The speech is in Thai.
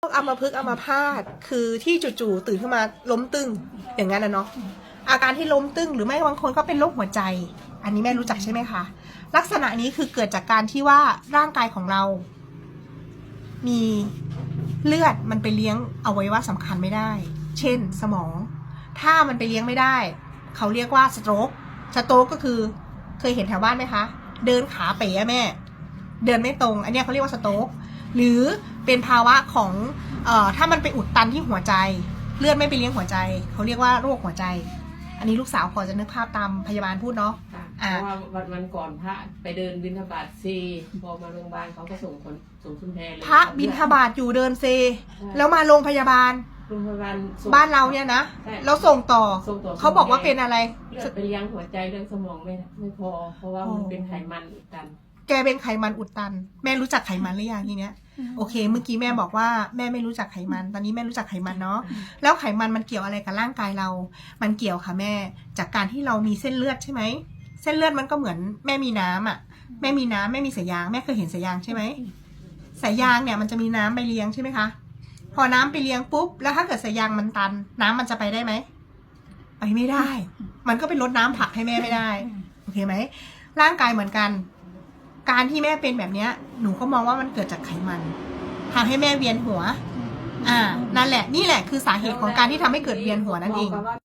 โรคอัมพฤกษ์อัมพาตคือที่จู่ๆตื่นขึ้นมาล้มตึงอย่างนั้นนะเนาะอาการที่ล้มตึงหรือไม่บางคนก็เป็นโรคหัวใจ อันนี้แม่รู้จักใช่ไหมคะลักษณะนี้คือเกิดจากการที่ว่าร่างกายของเรา มีเลือดมันไปเลี้ยงอวัยวะสำคัญไม่ได้ เช่น สมอง ถ้ามันไปเลี้ยงไม่ได้ เขาเรียกว่าสโตรกสโตรกก็คือเคยเห็นแถวบ้านไหมคะ เดินขาเป๋ะแม่ เดินไม่ตรง อันเนี้ยเขาเรียกว่าสโตรกหรือเป็นภาวะของเอ่อถ้ามันไปอุดตันที่หัวใจ เลือดไม่ไปเลี้ยงหัวใจ เขาเรียกว่าโรคหัวใจ อันนี้ลูกสาวพอจะนึกภาพตามพยาบาลพูดเนาะค่ะเพอ่าราะว่าวันวันก่อนพระไปเดินบิณฑบาตซีพอมาโรงพยาบาลเขาก็ส่งคนส่งคุณแพรเลยพระบินทบาทอยู่เดินเซ แล้วมาโรงพยาบาลโรงพยาบาลส่งบ้านเราเนี่ยนะใช่แล้วส่งต่อส่งต่อเขาบอกว่าเป็นอะไรเลือดไปเลี้ยงหัวใจเรื่องสมองไม่ไม่พอ เพราะว่ามันเป็นไขมันอุดตัน แกเป็นไขมันอุดตัน แม่รู้จักไขมันหรือยังทีเนี้ยโอเค เมื่อกี้แม่บอกว่าแม่ไม่รู้จักไขมัน ตอนนี้แม่รู้จักไขมันเนาะแล้วไขมันมันเกี่ยวอะไรกับร่างกายเรา มันเกี่ยวค่ะแม่ จากการที่เรามีเส้นเลือดใช่ไหมเส้นเลือดมันก็เหมือนแม่มีน้ำอะ แม่มีน้ำแม่มีสายยางแม่เคยเห็นสายยางใช่ไหมสายยางเนี่ยมันจะมีน้ำไปเลี้ยงใช่ไหมคะพอน้ำไปเลี้ยงปุ๊บแล้วถ้าเกิดสายยางมันตัน น้ำมันจะไปได้ไหมไปไม่ได้ มันก็เป็นลดน้ำผลักให้แม่ไม่ได้ โอเคไหมร่างกายเหมือนกัน การที่แม่เป็นแบบเนี้ย หนูก็มองว่ามันเกิดจากไขมันทำให้แม่เวียนหัว อ่า นั่นแหละ นี่แหละคือสาเหตุของการที่ทำให้เกิดเวียนหัวนั่นเองหมกับว่า